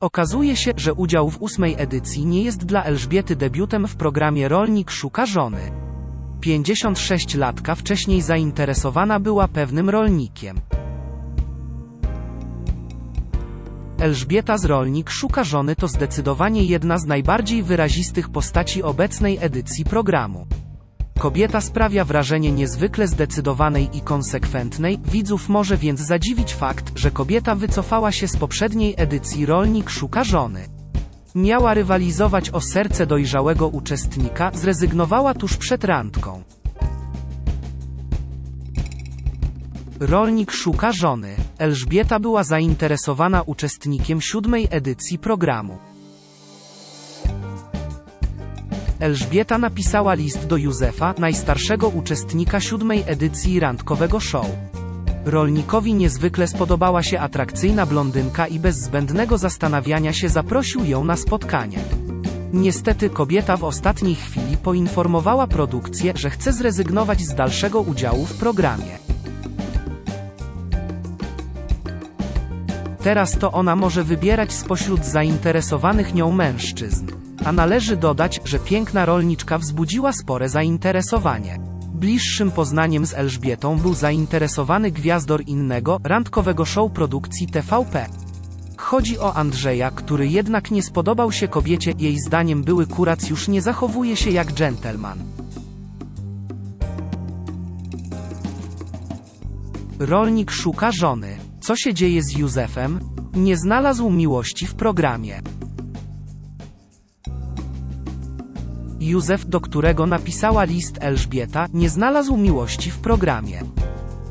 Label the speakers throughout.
Speaker 1: Okazuje się, że udział w ósmej edycji nie jest dla Elżbiety debiutem w programie Rolnik szuka żony. 56-latka wcześniej zainteresowana była pewnym rolnikiem. Elżbieta z Rolnik szuka żony to zdecydowanie jedna z najbardziej wyrazistych postaci obecnej edycji programu. Kobieta sprawia wrażenie niezwykle zdecydowanej i konsekwentnej, widzów może więc zadziwić fakt, że kobieta wycofała się z poprzedniej edycji Rolnik szuka żony. Miała rywalizować o serce dojrzałego uczestnika, zrezygnowała tuż przed randką. Rolnik szuka żony. Elżbieta była zainteresowana uczestnikiem siódmej edycji programu. Elżbieta napisała list do Józefa, najstarszego uczestnika siódmej edycji randkowego show. Rolnikowi niezwykle spodobała się atrakcyjna blondynka i bez zbędnego zastanawiania się zaprosił ją na spotkanie. Niestety kobieta w ostatniej chwili poinformowała produkcję, że chce zrezygnować z dalszego udziału w programie. Teraz to ona może wybierać spośród zainteresowanych nią mężczyzn. A należy dodać, że piękna rolniczka wzbudziła spore zainteresowanie. Bliższym poznaniem z Elżbietą był zainteresowany gwiazdor innego, randkowego show produkcji TVP. Chodzi o Andrzeja, który jednak nie spodobał się kobiecie, jej zdaniem były kurac już nie zachowuje się jak dżentelman. Rolnik szuka żony. Co się dzieje z Józefem? Nie znalazł miłości w programie. Józef, do którego napisała list Elżbieta, nie znalazł miłości w programie.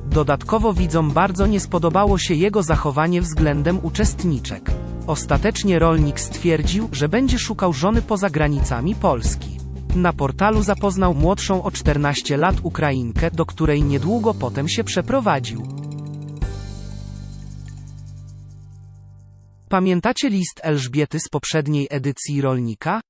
Speaker 1: Dodatkowo widzom bardzo nie spodobało się jego zachowanie względem uczestniczek. Ostatecznie rolnik stwierdził, że będzie szukał żony poza granicami Polski. Na portalu zapoznał młodszą o 14 lat Ukrainkę, do której niedługo potem się przeprowadził. Pamiętacie list Elżbiety z poprzedniej edycji Rolnika?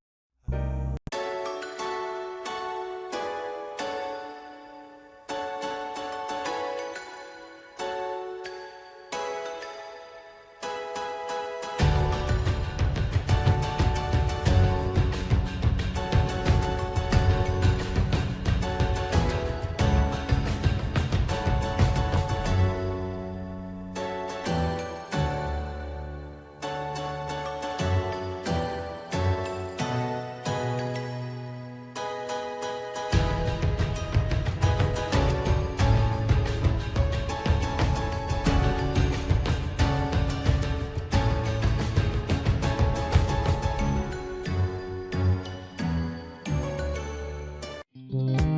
Speaker 1: Thank you.